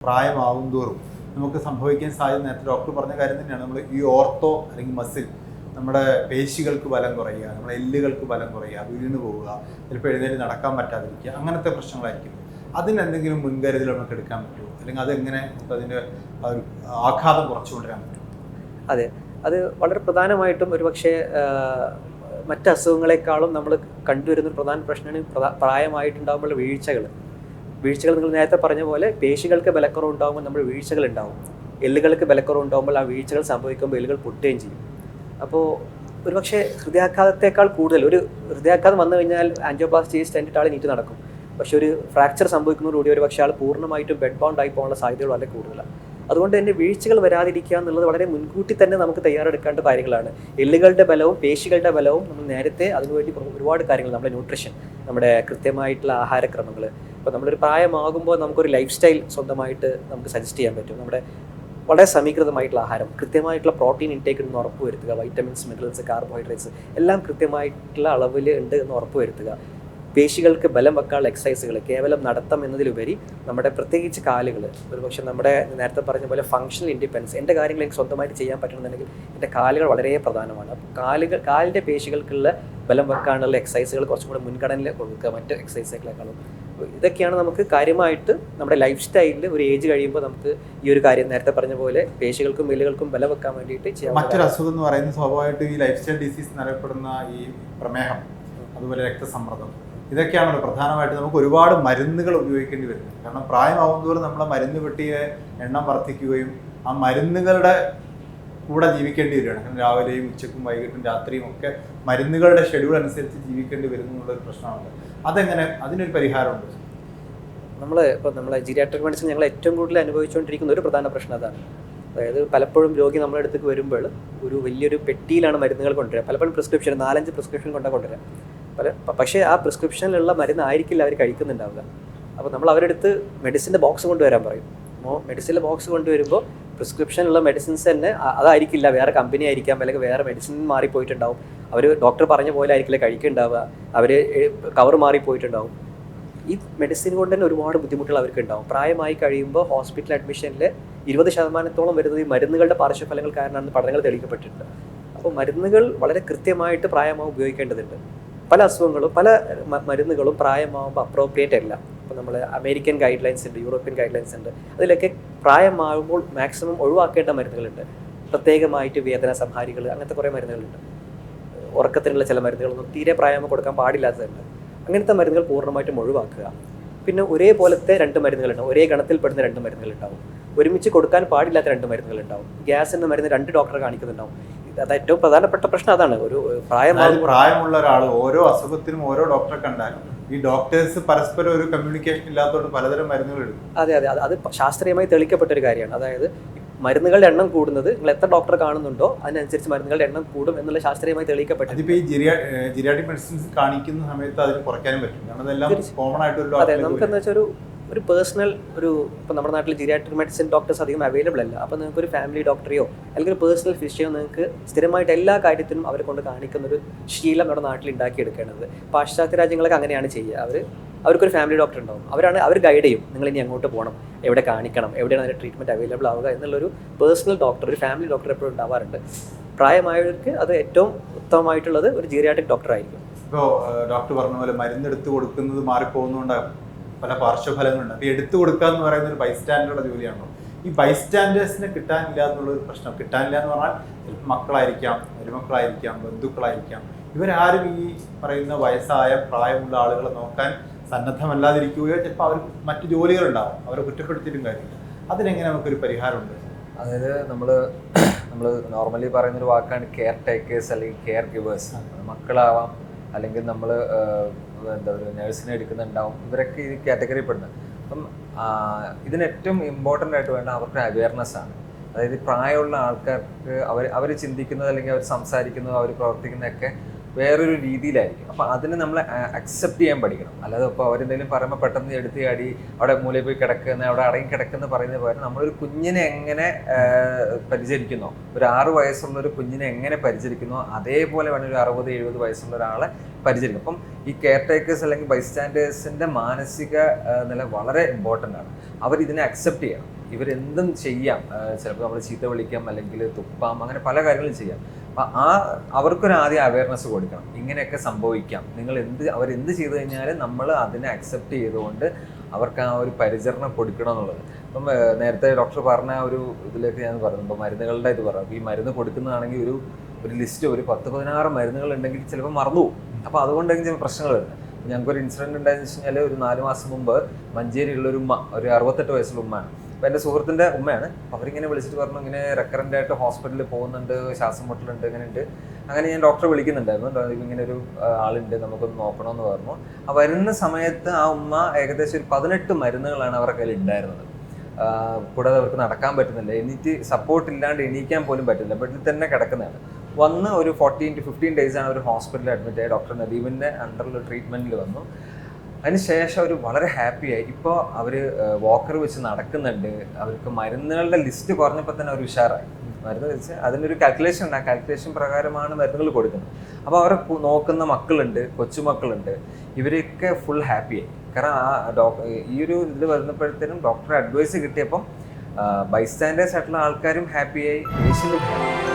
പ്രായമാവും തോറും നമുക്ക് സംഭവിക്കാൻ സാധ്യത നേരത്തെ ഡോക്ടർ പറഞ്ഞ കാര്യം തന്നെയാണ്. നമ്മൾ ഈ ഓർത്തോ അല്ലെങ്കിൽ മസിൽ നമ്മുടെ പേശികൾക്ക് ബലം കുറയുക നമ്മുടെ എല്ലുകൾക്ക് ബലം കുറയുക വീണ് പോവുക ചിലപ്പോൾ എഴുന്നേറ്റ് നടക്കാൻ പറ്റാതിരിക്കുക അങ്ങനത്തെ പ്രശ്നങ്ങളായിരിക്കും. അതിനെന്തെങ്കിലും മുൻകരുതൽ നമുക്ക് എടുക്കാൻ പറ്റുമോ? അല്ലെങ്കിൽ അതെങ്ങനെ നമുക്ക് അതിന്റെ ഒരു ആഘാതം കുറച്ചു കൊണ്ടുവരാൻ പറ്റും? അതെ. അത് വളരെ പ്രധാനമായിട്ടും ഒരുപക്ഷെ പക്ഷേ മറ്റ് അസുഖങ്ങളെക്കാളും നമ്മൾ കണ്ടുവരുന്ന ഒരു പ്രധാന പ്രശ്നമാണ് പ്രായമായിട്ടുണ്ടാകുമ്പോൾ വീഴ്ചകൾ വീഴ്ചകൾ നിങ്ങൾ നേരത്തെ പറഞ്ഞ പോലെ പേശികൾക്ക് ബലക്കുറവ് ഉണ്ടാകുമ്പോൾ നമ്മൾ വീഴ്ചകൾ ഉണ്ടാവും. എല്ലുകൾക്ക് ബലക്കുറവ് ഉണ്ടാകുമ്പോൾ ആ വീഴ്ചകൾ സംഭവിക്കുമ്പോൾ എല്ലുകൾ പൊട്ടുകയും ചെയ്യും. അപ്പോൾ ഒരുപക്ഷെ ഹൃദയാഘാതത്തെക്കാൾ കൂടുതൽ ഒരു ഹൃദയാഘാതം വന്നു കഴിഞ്ഞാൽ ആൻജിയോപ്ലാസ്റ്റി സ്റ്റെന്റിട്ട് ആൾ നീറ്റ് നടക്കും. പക്ഷെ ഒരു ഫ്രാക്ചർ സംഭവിക്കുന്നതോടുകൂടി ഒരു പക്ഷേ ആൾ പൂർണമായിട്ടും ബെഡ് ബൗണ്ട് ആയി പോകാനുള്ള സാധ്യതകൾ വളരെ കൂടുതലാണ് അതുകൊണ്ട് തന്നെ വീഴ്ചകൾ വരാതിരിക്കുക എന്നുള്ളത് വളരെ മുൻകൂട്ടി തന്നെ നമുക്ക് തയ്യാറെടുക്കേണ്ട കാര്യങ്ങളാണ്. എല്ലുകളുടെ ബലവും പേശികളുടെ ബലവും നമ്മൾ നേരത്തെ അതിനുവേണ്ടി ഒരുപാട് കാര്യങ്ങൾ നമ്മുടെ ന്യൂട്രീഷൻ നമ്മുടെ കൃത്യമായിട്ടുള്ള ആഹാരക്രമങ്ങൾ ഇപ്പോൾ നമ്മളൊരു പ്രായമാകുമ്പോൾ നമുക്കൊരു ലൈഫ് സ്റ്റൈൽ സ്വന്തമായിട്ട് നമുക്ക് സജസ്റ്റ് ചെയ്യാൻ പറ്റും. നമ്മുടെ വളരെ സമീകൃതമായിട്ടുള്ള ആഹാരം കൃത്യമായിട്ടുള്ള പ്രോട്ടീൻ ഇൻടേക്ക് ഉണ്ടെന്ന് ഉറപ്പ് വരുത്തുക വൈറ്റമിൻസ് മിനറൽസ് കാർബോഹൈഡ്രേറ്റ്സ് എല്ലാം കൃത്യമായിട്ടുള്ള അളവിൽ ഉണ്ട് എന്ന് ഉറപ്പ് വരുത്തുക. പേശികൾക്ക് ബലം വെക്കാനുള്ള എക്സസൈസുകൾ കേവലം നടത്തം എന്നതിലുപരി നമ്മുടെ പ്രത്യേകിച്ച് കാലുകൾ ഒരുപക്ഷെ നമ്മുടെ നേരത്തെ പറഞ്ഞ പോലെ ഫങ്ഷണൽ ഇൻഡിപെൻഡൻസ് എന്റെ കാര്യങ്ങൾ എനിക്ക് സ്വന്തമായിട്ട് ചെയ്യാൻ പറ്റണമെന്നുണ്ടെങ്കിൽ എന്റെ കാലുകൾ വളരെ പ്രധാനമാണ്. അപ്പോൾ കാലുകൾ കാലിന്റെ പേശികൾക്കുള്ള ബലം വെക്കാനുള്ള എക്സസൈസുകൾ കുറച്ചും കൂടെ മുൻഗണന കൊടുക്കുക മറ്റ് എക്സസൈസുകളെക്കാളും ഇതൊക്കെയാണ് നമുക്ക് കാര്യമായിട്ട് നമ്മുടെ ലൈഫ് സ്റ്റൈലിൽ ഒരു ഏജ് കഴിയുമ്പോൾ നമുക്ക് ഈ ഒരു കാര്യം നേരത്തെ പറഞ്ഞ പോലെ പേശികൾക്കും എല്ലുകൾക്കും ബലം വെക്കാൻ വേണ്ടിയിട്ട് ചെയ്യാം മറ്റൊരു അസുഖം എന്ന് പറയുന്നത് സ്വാഭാവികമായിട്ട് ഈ ലൈഫ് സ്റ്റൈൽ ഡിസീസ് എന്നറിയപ്പെടുന്ന ഈ പ്രമേഹം അതുപോലെ രക്തസമ്മർദ്ദം. ഇതൊക്കെയാണല്ലോ പ്രധാനമായിട്ട് നമുക്ക് ഒരുപാട് മരുന്നുകൾ ഉപയോഗിക്കേണ്ടി വരുന്നത്. കാരണം പ്രായമാവുന്നതോറും നമ്മളെ മരുന്ന് പെട്ടിയെ എണ്ണം വർദ്ധിക്കുകയും ആ മരുന്നുകളുടെ കൂടെ ജീവിക്കേണ്ടി വരികയാണ്. കാരണം രാവിലെയും ഉച്ചക്കും വൈകിട്ടും രാത്രിയും ഒക്കെ മരുന്നുകളുടെ ഷെഡ്യൂൾ അനുസരിച്ച് ജീവിക്കേണ്ടി വരുന്നു എന്നുള്ളൊരു പ്രശ്നമുണ്ട് അതെങ്ങനെ? അതിനൊരു പരിഹാരമുണ്ട്. നമ്മൾ ഇപ്പോൾ നമ്മളെ ജീരിയാട്രിക് മെഡിസിൻ ഞങ്ങൾ ഏറ്റവും കൂടുതൽ അനുഭവിച്ചുകൊണ്ടിരിക്കുന്ന ഒരു പ്രധാന പ്രശ്നം അതാണ്. അതായത് പലപ്പോഴും രോഗി നമ്മുടെ അടുത്തേക്ക് വരുമ്പോൾ ഒരു വലിയൊരു പെട്ടിയിലാണ് മരുന്നുകൾ കൊണ്ടുവരിക. പലപ്പോഴും പ്രിസ്ക്രിപ്ഷൻ നാലഞ്ച് പ്രിസ്ക്രിപ്ഷൻ കൊണ്ടാണ് കൊണ്ടുവരിക. പല പക്ഷേ ആ പ്രിസ്ക്രിപ്ഷനിലുള്ള മരുന്ന് ആയിരിക്കില്ല അവർ കഴിക്കുന്നുണ്ടാവുക. അപ്പോൾ നമ്മൾ അവരുടെ അടുത്ത് മെഡിസിന്റെ ബോക്സ് കൊണ്ടുവരാൻ പറയും. മെഡിസിന്റെ ബോക്സ് കൊണ്ടുവരുമ്പോൾ പ്രിസ്ക്രിപ്ഷനുള്ള മെഡിസിൻസ് തന്നെ അതായിരിക്കില്ല. വേറെ കമ്പനി ആയിരിക്കാം. അല്ലെങ്കിൽ വേറെ മെഡിസിൻ മാറിപ്പോയിട്ടുണ്ടാവും. അവർ ഡോക്ടർ പറഞ്ഞ പോലെ ആയിരിക്കില്ല കഴിക്കുന്നുണ്ടാവുക. അവർ കവർ മാറിപ്പോയിട്ടുണ്ടാവും. ഈ മെഡിസിൻ കൊണ്ട് തന്നെ ഒരുപാട് ബുദ്ധിമുട്ടുകൾ അവർക്ക് ഉണ്ടാവും പ്രായമായി കഴിയുമ്പോൾ ഹോസ്പിറ്റൽ അഡ്മിഷനിൽ ഇരുപത് ശതമാനത്തോളം വരുന്നത് ഈ മരുന്നുകളുടെ പാർശ്വഫലങ്ങൾ കാരണമാണ് പഠനങ്ങൾ തെളിയിക്കപ്പെട്ടിട്ടുണ്ട്. അപ്പോൾ മരുന്നുകൾ വളരെ കൃത്യമായിട്ട് പ്രായമാവും ഉപയോഗിക്കേണ്ടതുണ്ട്. പല അസുഖങ്ങളും പല മരുന്നുകളും പ്രായമാകുമ്പോൾ അപ്രോപ്രിയേറ്റ് അല്ല. ഇപ്പോൾ നമ്മൾ അമേരിക്കൻ ഗൈഡ് ലൈൻസ് ഉണ്ട് യൂറോപ്യൻ ഗൈഡ് ലൈൻസ് ഉണ്ട്. അതിലൊക്കെ പ്രായമാകുമ്പോൾ മാക്സിമം ഒഴിവാക്കേണ്ട മരുന്നുകളുണ്ട്. പ്രത്യേകമായിട്ട് വേദന സംഹാരികൾ അങ്ങനത്തെ കുറേ മരുന്നുകളുണ്ട്. ഉറക്കത്തിനുള്ള ചില മരുന്നുകളൊന്നും തീരെ പ്രായമാകുമ്പോൾ കൊടുക്കാൻ പാടില്ലാത്തതുണ്ട്. അങ്ങനത്തെ മരുന്നുകൾ പൂർണമായിട്ടും ഒഴിവാക്കുക. പിന്നെ ഒരേപോലത്തെ രണ്ട് മരുന്നുകളുണ്ട് ഒരേ ഗണത്തിൽപ്പെടുന്ന രണ്ട് മരുന്നുകളുണ്ടാവും. ഒരുമിച്ച് കൊടുക്കാൻ പാടില്ലാത്ത രണ്ട് മരുന്നുകളുണ്ടാവും. ഗ്യാസ് എന്ന മരുന്ന് രണ്ട് ഡോക്ടറെ കാണിക്കുന്നുണ്ടാവും. അത് ഏറ്റവും പ്രധാനപ്പെട്ട പ്രശ്നം അതാണ്. ഒരു പ്രായമായ പ്രായമുള്ള ഒരാൾ ഓരോ അസുഖത്തിനും ഓരോ ഡോക്ടറെ കണ്ടാൽ ഈ ഡോക്ടേഴ്സ് പരസ്പരം ഒരു കമ്മ്യൂണിക്കേഷൻ ഇല്ലാത്തതുകൊണ്ട് പലതരം മരുന്നുകൾ എടുക്കും. അതെ അതെ. അത് ശാസ്ത്രീയമായി തെളിയിക്കപ്പെട്ട ഒരു കാര്യമാണ്. അതായത് മരുന്നുകളുടെ എണ്ണം കൂടുന്നത് നിങ്ങൾ എത്ര ഡോക്ടറെ കാണുന്നുണ്ടോ അതിനനുസരിച്ച് മരുന്നുകളുടെ എണ്ണം കൂടും എന്നുള്ള ശാസ്ത്രീയമായി തെളിയിക്കപ്പെട്ടു അതിപ്പോ ഈ ജിരിയാട്ടിക് മെഡിസിൻസ് കാണിക്കുന്ന സമയത്ത് അതിന് കുറയ്ക്കാനും പറ്റും. കാരണം അതെല്ലാം കോമൺ ആയിട്ട് ഒരു അതെ നമുക്ക് എന്താ വെച്ചാൽ ഒരു ഒരു പേഴ്സണൽ ഒരു ഇപ്പം നമ്മുടെ നാട്ടിൽ ജിരിയാട്രിക് മെഡിസിൻ ഡോക്ടേഴ്സ് അധികം അവൈലബിൾ അല്ല. അപ്പോൾ നിങ്ങൾക്ക് ഒരു ഫാമിലി ഡോക്ടറെയോ അല്ലെങ്കിൽ ഒരു പേഴ്സണൽ ഫിസിയോ നിങ്ങൾക്ക് സ്ഥിരമായിട്ട് എല്ലാ കാര്യത്തിനും അവരെ കൊണ്ട് കാണിക്കുന്ന ഒരു ശീലം നമ്മുടെ നാട്ടിൽ ഉണ്ടാക്കിയെടുക്കേണ്ടത്. പാശ്ചാത്യ രാജ്യങ്ങളൊക്കെ അങ്ങനെയാണ് ചെയ്യുക. അവർ അവർക്കൊരു ഫാമിലി ഡോക്ടർ ഉണ്ടാവും. അവരാണ് അവർ ഗൈഡ് ചെയ്യും. നിങ്ങൾ ഇനി അങ്ങോട്ട് പോകണം എവിടെ കാണിക്കണം എവിടെയാണ് അതിന്റെ ട്രീറ്റ്മെന്റ് അവൈലബിൾ ആവുക എന്നുള്ളൊരു പേഴ്സണൽ ഡോക്ടർ ഒരു ഫാമിലി ഡോക്ടർ എപ്പോഴും ഉണ്ടാവാറുണ്ട്. പ്രായമായവർക്ക് അത് ഏറ്റവും ഉത്തമമായിട്ടുള്ളത് ഒരു ജീരിയാട്ടിക് ഡോക്ടർ ആയിരിക്കും. ഇപ്പോൾ ഡോക്ടർ പറഞ്ഞ പോലെ മരുന്നെടുത്ത് കൊടുക്കുന്നത് മാറിപ്പോകുന്നതുകൊണ്ട് പല പാർശ്വഫലങ്ങളുണ്ട്. അപ്പോൾ എടുത്തു കൊടുക്കുക എന്ന് പറയുന്ന ഒരു ബൈസ്റ്റാൻഡറുടെ ജോലിയാണല്ലോ. ഈ ബൈസ്റ്റാൻഡേഴ്സിനെ കിട്ടാനില്ല എന്നുള്ള ഒരു പ്രശ്നം. കിട്ടാനില്ല എന്ന് പറഞ്ഞാൽ ചിലപ്പോൾ മക്കളായിരിക്കാം മരുമക്കളായിരിക്കാം ബന്ധുക്കളായിരിക്കാം. ഇവരാരും ഈ പറയുന്ന വയസ്സായ പ്രായമുള്ള ആളുകളെ നോക്കാൻ സന്നദ്ധമല്ലാതിരിക്കുകയോ ചിലപ്പോൾ അവർ മറ്റു ജോലികളുണ്ടാവും. അവരെ കുറ്റപ്പെടുത്തിയിട്ടും കാര്യമില്ല. അതിനെങ്ങനെ നമുക്കൊരു പരിഹാരമുണ്ട്? അതായത് നമ്മൾ നമ്മൾ നോർമലി പറയുന്നൊരു വാക്കാണ് കെയർ ടേക്കേഴ്സ് അല്ലെങ്കിൽ കെയർ ഗിവേഴ്സ് മക്കളാവാം അല്ലെങ്കിൽ നമ്മൾ എന്താ പറയുക നേഴ്സിനെ എടുക്കുന്നുണ്ടാവും. ഇവരൊക്കെ ഈ കാറ്റഗറി പെടുന്നത്. അപ്പം ഇതിന് ഏറ്റവും ഇമ്പോർട്ടന്റ് ആയിട്ട് വേണ്ട അവർക്ക് അവയർനെസ് ആണ്. അതായത് പ്രായമുള്ള ആൾക്കാർക്ക് അവർ അവർ ചിന്തിക്കുന്നത് അല്ലെങ്കിൽ അവർ സംസാരിക്കുന്നത് അവർ പ്രവർത്തിക്കുന്നതൊക്കെ വേറൊരു രീതിയിലായിരിക്കും. അപ്പോൾ അതിനെ നമ്മൾ അക്സെപ്റ്റ് ചെയ്യാൻ പഠിക്കണം. അല്ലാതെ ഇപ്പോൾ അവരെന്തെങ്കിലും പറയുമ്പോൾ പെട്ടെന്ന് എടുത്ത് ചാടി അവിടെ മൂലയിൽ പോയി കിടക്കുന്ന അവിടെ അടങ്ങി കിടക്കുന്ന പറയുന്ന പോലെ നമ്മളൊരു കുഞ്ഞിനെ എങ്ങനെ പരിചരിക്കുന്നോ ഒരു ആറ് വയസ്സുള്ള ഒരു കുഞ്ഞിനെ എങ്ങനെ പരിചരിക്കുന്നോ അതേപോലെ വേണം ഒരു അറുപത് എഴുപത് വയസ്സുള്ള ഒരാളെ പരിചരിക്കും അപ്പം ഈ കെയർ ടേക്കേഴ്സ് അല്ലെങ്കിൽ ബൈസ്റ്റാൻഡേഴ്സിന്റെ മാനസിക നില വളരെ ഇമ്പോർട്ടന്റ് ആണ്. അവരിതിനെ അക്സെപ്റ്റ് ചെയ്യണം. ഇവരെന്തും ചെയ്യാം. ചിലപ്പോൾ നമ്മൾ ചീത്ത വിളിക്കാം അല്ലെങ്കിൽ തുപ്പാം അങ്ങനെ പല കാര്യങ്ങളും ചെയ്യാം. അപ്പം ആ അവർക്കൊരു ആദ്യം അവയർനെസ് കൊടുക്കണം. ഇങ്ങനെയൊക്കെ സംഭവിക്കാം. നിങ്ങൾ എന്ത് അവരെന്ത് ചെയ്തു കഴിഞ്ഞാലും നമ്മൾ അതിനെ അക്സെപ്റ്റ് ചെയ്തുകൊണ്ട് അവർക്ക് ആ ഒരു പരിചരണം കൊടുക്കണം എന്നുള്ളത്. ഇപ്പം നേരത്തെ ഡോക്ടർ പറഞ്ഞ ഒരു ഇതിലേക്ക് ഞാൻ പറഞ്ഞു. ഇപ്പം മരുന്നുകളുടെ ഇത് പറഞ്ഞു. ഈ മരുന്ന് കൊടുക്കുന്നതാണെങ്കിൽ ഒരു ഒരു ലിസ്റ്റ് ഒരു പത്ത് പതിനാറ് മരുന്നുകൾ ഉണ്ടെങ്കിൽ ചിലപ്പോൾ മറന്നു പോകും. അപ്പോൾ അതുകൊണ്ടെങ്കിൽ ചില പ്രശ്നങ്ങൾ വരുന്നത്. ഞങ്ങൾക്കൊരു ഇൻസിഡന്റ് ഉണ്ടായെന്ന് വെച്ച് കഴിഞ്ഞാൽ ഒരു നാല് മാസം മുമ്പ് മഞ്ചേരിയിലുള്ള ഒരു ഉമ്മ ഒരു അറുപത്തെട്ട് വയസ്സുള്ള ഉമ്മയാണ്. അപ്പോൾ എന്റെ സുഹൃത്തിന്റെ ഉമ്മയാണ്. അവരിങ്ങനെ വിളിച്ചിട്ട് പറഞ്ഞു ഇങ്ങനെ റെക്കറന്റ് ആയിട്ട് ഹോസ്പിറ്റലിൽ പോകുന്നുണ്ട് ശ്വാസം മുട്ടലുണ്ട് ഇങ്ങനെ ഉണ്ട് അങ്ങനെ ഞാൻ ഡോക്ടറെ വിളിക്കുന്നുണ്ടായിരുന്നു. ഇങ്ങനെ ഒരു ആളുണ്ട് നമുക്കൊന്ന് നോക്കണമെന്ന് പറഞ്ഞു. ആ വരുന്ന സമയത്ത് ആ ഉമ്മ ഏകദേശം ഒരു പതിനെട്ട് മരുന്നുകളാണ് അവരുടെ കയ്യിൽ ഉണ്ടായിരുന്നത്. കൂടാതെ അവർക്ക് നടക്കാൻ പറ്റുന്നില്ല. എനിക്ക് സപ്പോർട്ട് ഇല്ലാണ്ട് എണീക്കാൻ പോലും പറ്റുന്നില്ല ബെഡിൽ തന്നെ കിടക്കുന്നതാണ്. വന്ന് ഒരു ഫോർട്ടീൻ ടു ഫിഫ്റ്റീൻ ഡേയ്സാണ് ഒരു ഹോസ്പിറ്റലിൽ അഡ്മിറ്റ് ആയി ഡോക്ടർ നദീമിന്റെ അണ്ടറിൽ ട്രീറ്റ്മെന്റിൽ വന്നു. അതിനുശേഷം അവർ വളരെ ഹാപ്പിയായി ഇപ്പോൾ അവർ വാക്കർ വെച്ച് നടക്കുന്നുണ്ട്. അവർക്ക് മരുന്നുകളുടെ ലിസ്റ്റ് കുറഞ്ഞപ്പോൾ തന്നെ അവർ ഉഷാറായി. മരുന്ന് വെച്ച് അതിനൊരു കാൽക്കുലേഷൻ ഉണ്ട്. ആ കാൽക്കുലേഷൻ പ്രകാരമാണ് മരുന്നുകൾ കൊടുക്കുന്നത്. അപ്പോൾ അവരെ നോക്കുന്ന മക്കളുണ്ട് കൊച്ചുമക്കളുണ്ട്. ഇവരെയൊക്കെ ഫുൾ ഹാപ്പിയായി കാരണം ആ ഡോക്ടർ ഈ ഒരു ഇതിൽ വരുന്നപ്പോഴത്തേനും ഡോക്ടറെ അഡ്വൈസ് കിട്ടിയപ്പം ബൈസ്റ്റാൻഡേഴ്സ് ആയിട്ടുള്ള ആൾക്കാരും ഹാപ്പിയായി